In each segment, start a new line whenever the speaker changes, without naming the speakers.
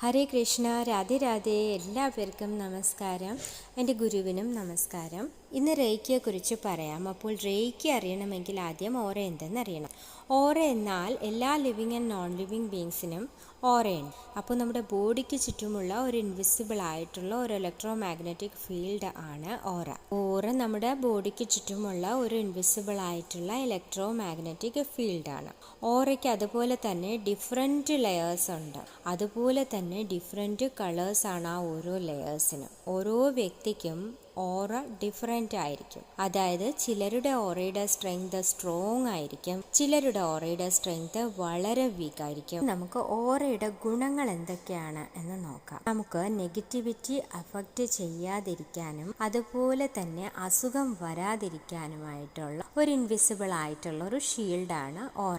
ഹരേ കൃഷ്ണ രാധേ രാധേ എല്ലാവർക്കും നമസ്കാരം. എന്റെ ഗുരുവിനും നമസ്കാരം. ഇന്ന് റേക്കിയെക്കുറിച്ച് പറയാം. അപ്പോൾ റേക്കി അറിയണമെങ്കിൽ ആദ്യം ഓറ എന്തെന്ന് അറിയണം ഓറ എന്നാൽ എല്ലാ ലിവിങ് ആൻഡ് നോൺ ലിവിങ് ബീങ്സിനും ഓറയുണ്ട് അപ്പോൾ നമ്മുടെ ബോഡിക്ക് ചുറ്റുമുള്ള ഒരു ഇൻവിസിബിൾ ആയിട്ടുള്ള ഒരു ഇലക്ട്രോ മാഗ്നറ്റിക് ഫീൽഡ് ആണ് ഓറ. ഓറ നമ്മുടെ ബോഡിക്ക് ചുറ്റുമുള്ള ഒരു ഇൻവിസിബിൾ ആയിട്ടുള്ള ഇലക്ട്രോ മാഗ്നറ്റിക് ഫീൽഡാണ് ഓറയ്ക്ക് അതുപോലെ തന്നെ ഡിഫറെന്റ് ലെയേഴ്സ് ഉണ്ട്. അതുപോലെ തന്നെ ഡിഫറെന്റ് കളേഴ്സാണ് ആ ഓരോ ലെയേഴ്സിനും ഓരോ വ്യക്തിക്കും ഓറ ഡിഫറെന്റ് ആയിരിക്കും. അതായത് ചിലരുടെ ഓറയുടെ സ്ട്രെങ്ത് സ്ട്രോങ് ആയിരിക്കും. ചിലരുടെ ഓറയുടെ സ്ട്രെങ്ത് വളരെ വീക്ക് ആയിരിക്കും. നമുക്ക് ഓറയുടെ ഗുണങ്ങൾ എന്തൊക്കെയാണ് എന്ന് നോക്കാം. നമുക്ക് നെഗറ്റിവിറ്റി അഫക്റ്റ് ചെയ്യാതിരിക്കാനും അതുപോലെ തന്നെ അസുഖം വരാതിരിക്കാനുമായിട്ടുള്ള ഒരു ഇൻവിസിബിൾ ആയിട്ടുള്ള ഒരു ഷീൽഡാണ് ഓറ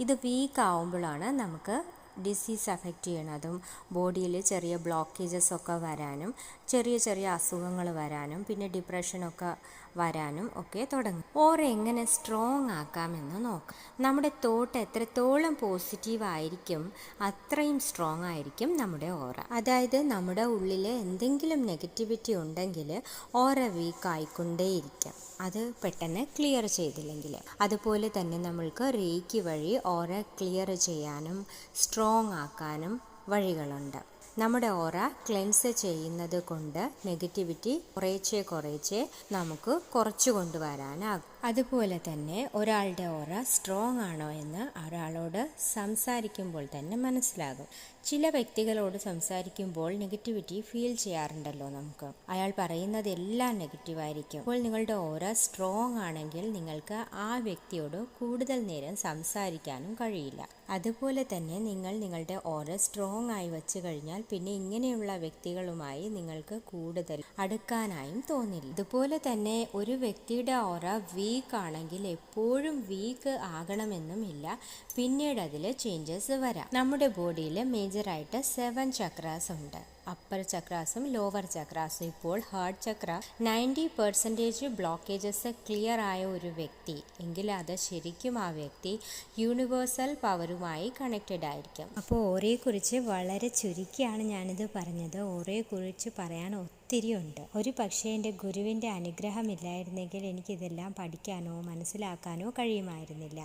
ഇത് വീക്ക് ആവുമ്പോഴാണ് നമുക്ക് ഡിസീസ് അഫക്റ്റ് ചെയ്യണതും ബോഡിയിൽ ചെറിയ ബ്ലോക്കേജസ് ഒക്കെ വരാനും ചെറിയ ചെറിയ അസുഖങ്ങൾ വരാനും പിന്നെ ഡിപ്രഷനൊക്കെ വരാനും ഒക്കെ തുടങ്ങും. ഓറ എങ്ങനെ സ്ട്രോങ് ആക്കാമെന്ന് നോക്കാം. നമ്മുടെ തോട്ട് എത്രത്തോളം പോസിറ്റീവ് ആയിരിക്കും അത്രയും സ്ട്രോങ് ആയിരിക്കും നമ്മുടെ ഓറ. അതായത് നമ്മുടെ ഉള്ളിൽ എന്തെങ്കിലും നെഗറ്റിവിറ്റി ഉണ്ടെങ്കിൽ ഓറ വീക്ക് ആയിക്കൊണ്ടേയിരിക്കാം. അത് പെട്ടെന്ന് ക്ലിയർ ചെയ്തില്ലെങ്കിൽ അതുപോലെ തന്നെ നമ്മൾക്ക് റേക്കി വഴി ഓറ ക്ലിയർ ചെയ്യാനും സ്ട്രോങ് ആക്കാനും വഴികളുണ്ട്. നമ്മുടെ ഓറ ക്ലെൻസ് ചെയ്യുന്നത് കൊണ്ട് നെഗറ്റിവിറ്റി കുറേച്ചെ കുറേച്ചെ നമുക്ക് കുറച്ചു കൊണ്ടുവരാനാകും. അതുപോലെ തന്നെ ഒരാളുടെ ഓറ സ്ട്രോങ് ആണോ എന്ന് ഒരാളോട് സംസാരിക്കുമ്പോൾ തന്നെ മനസ്സിലാകും. ചില വ്യക്തികളോട് സംസാരിക്കുമ്പോൾ നെഗറ്റിവിറ്റി ഫീൽ ചെയ്യാറുണ്ടല്ലോ നമുക്ക്. അയാൾ പറയുന്നത് എല്ലാം നെഗറ്റീവ് ആയിരിക്കും. അപ്പോൾ നിങ്ങളുടെ ഓറ സ്ട്രോങ് ആണെങ്കിൽ നിങ്ങൾക്ക് ആ വ്യക്തിയോട് കൂടുതൽ നേരം സംസാരിക്കാനും കഴിയില്ല. അതുപോലെ തന്നെ നിങ്ങൾ നിങ്ങളുടെ ഓറ സ്ട്രോങ് ആയി വെച്ച് കഴിഞ്ഞാൽ പിന്നെ ഇങ്ങനെയുള്ള വ്യക്തികളുമായി നിങ്ങൾക്ക് കൂടുതൽ അടുക്കാനായും തോന്നില്ല. അതുപോലെ തന്നെ ഒരു വ്യക്തിയുടെ ഓറ വീക്ക് ആണെങ്കിൽ എപ്പോഴും വീക്ക് ആകണമെന്നുമില്ല. പിന്നീട് അതിൽ ചേഞ്ചസ് വരാം. നമ്മുടെ ബോഡിയിൽ മേജറായിട്ട് സെവൻ ചക്രാസ് ഉണ്ട്. അപ്പർ ചക്രാസും ലോവർ ചക്രാസും ഇപ്പോൾ heart chakra ninety percentage blockages clear ആയ ഒരു വ്യക്തി എങ്കിൽ അത് ശരിക്കും ആ വ്യക്തി യൂണിവേഴ്സൽ പവറുമായി കണക്റ്റഡ് ആയിരിക്കും. അപ്പോൾ ഓറയെക്കുറിച്ച് വളരെ ചുരുക്കിയാണ് ഞാനിത് പറഞ്ഞത്. ഓറയെക്കുറിച്ച് പറയാൻ ഒത്തിരി ഉണ്ട്. ഒരു പക്ഷേ എന്റെ ഗുരുവിന്റെ അനുഗ്രഹം അനുഗ്രഹമില്ലായിരുന്നെങ്കിൽ എനിക്കിതെല്ലാം പഠിക്കാനോ മനസ്സിലാക്കാനോ കഴിയുമായിരുന്നില്ല.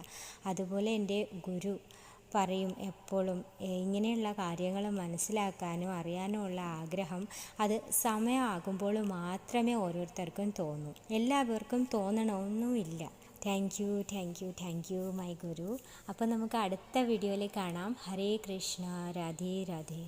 അതുപോലെ എന്റെ ഗുരു പറയും എപ്പോഴും. ഇങ്ങനെയുള്ള കാര്യങ്ങൾ മനസ്സിലാക്കാനും അറിയാനുമുള്ള ആഗ്രഹം അത് സമയമാകുമ്പോൾ മാത്രമേ ഓരോരുത്തർക്കും തോന്നൂ. എല്ലാവർക്കും തോന്നണമൊന്നുമില്ല thank you thank you thank you my guru അപ്പോൾ നമുക്ക് അടുത്ത വീഡിയോയിൽ കാണാം. ഹരേ കൃഷ്ണ രാധേ രാധേ.